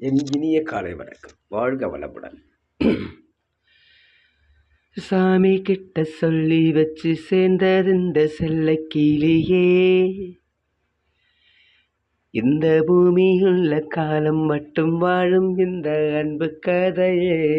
என் இனிய காலை வணக்கம். வாழ்க வளமுடன். சாமி கிட்ட சொல்லி வச்சு சேர்ந்ததுந்த செல்ல கீழியே. இந்த பூமியுள்ள காலம் மட்டும் வாழும் இந்த அன்பு கதையே.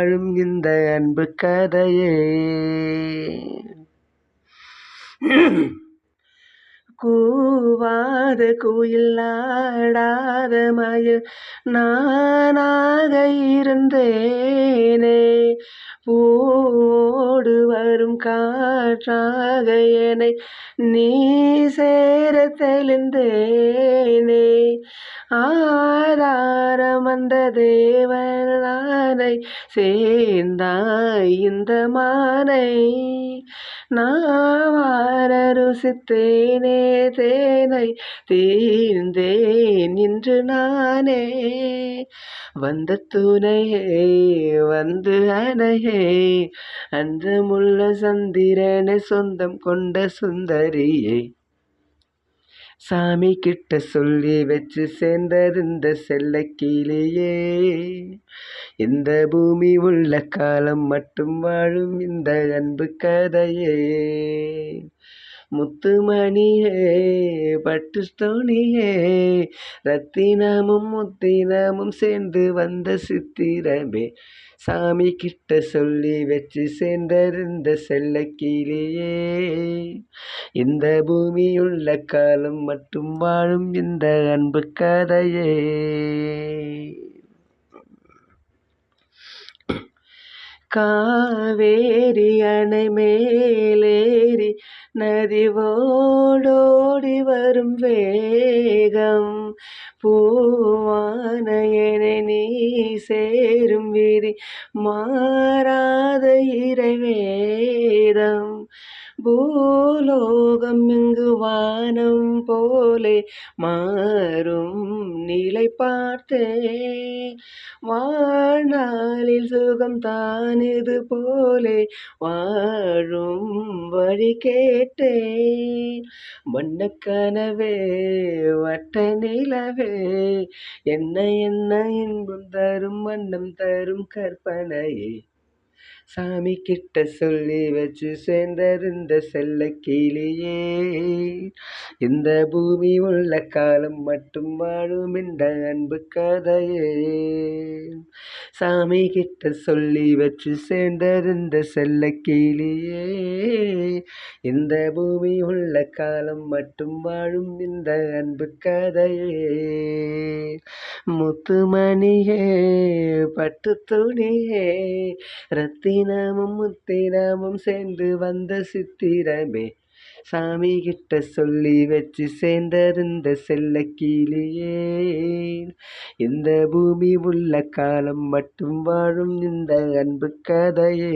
வாழும் இந்த அன்பு கதையே. கூவாத குயில் ஆடாத மயில் நானாக இருந்தேனே. பூவோடு வரும் காற்றாக என்னை நீ சேர தெளிந்தேனே. ஆதாரம் அந்த தேவனானை சேர்ந்தாய் இந்த மானை. நாவாரருசித்தேனே தேனை தீர்ந்தேன் இன்று நானே. வந்த துணையே வந்து அணையே. அந்த முள்ள சந்திரனை சொந்தம் கொண்ட சுந்தரியே. சாமி கிட்ட சொல்லி வச்சு சேர்ந்தது இந்த செல்ல கீழேயே. இந்த பூமி உள்ள காலம் மட்டும் வாழும் இந்த அன்பு கதையே? முத்துமணியே பட்டு ஸ்தோனியே ரத்தினமும் முத்தினமும் சேர்ந்து வந்த சித்திரமே. சாமி கிட்ட சொல்லி வச்சு சேர்ந்திருந்த செல்ல கீழேயே இந்த பூமியுள்ள காலம் மட்டும் வாழும் இந்த அன்பு கதையே? காவேரி அணை மேலேறி நதிவோடோடி வரும் வேகம். பூவான நீ சேரும் விதி மாறாத இறைவேதம். பூலோகம் இங்கு வானம் போலே மாறும் நிலை பார்த்தே. வாழ்நாளில் சுகம் தான் இது போலே வாழும் வழி கேட்டே. வண்ணக்கனவே வட்ட நிலவே என்ன என்ன இன்பம் தரும் வண்ணம் தரும் கற்பனையே. சாமி கிட்ட சொல்லி வச்சு சேர்ந்தறிந்த செல்ல கீழியே. இந்த பூமி உள்ள காலம் மட்டும் வாழும் இந்த அன்பு கதையே. சாமி கிட்ட சொல்லி வச்சு சேர்ந்தறிந்த செல்ல கீழியே. இந்த பூமி உள்ள காலம் மட்டும் வாழும் இந்த அன்பு கதையே. முத்துமணியே பட்டு துணியே ரத்தினமும் முத்தினமும் சேர்ந்து வந்த சித்திரமே. சாமி கிட்ட சொல்லி வச்சு சேர்ந்திருந்த செல்ல கீழியே இந்த பூமி உள்ள காலம் மட்டும் வாழும் இந்த அன்பு கதையே.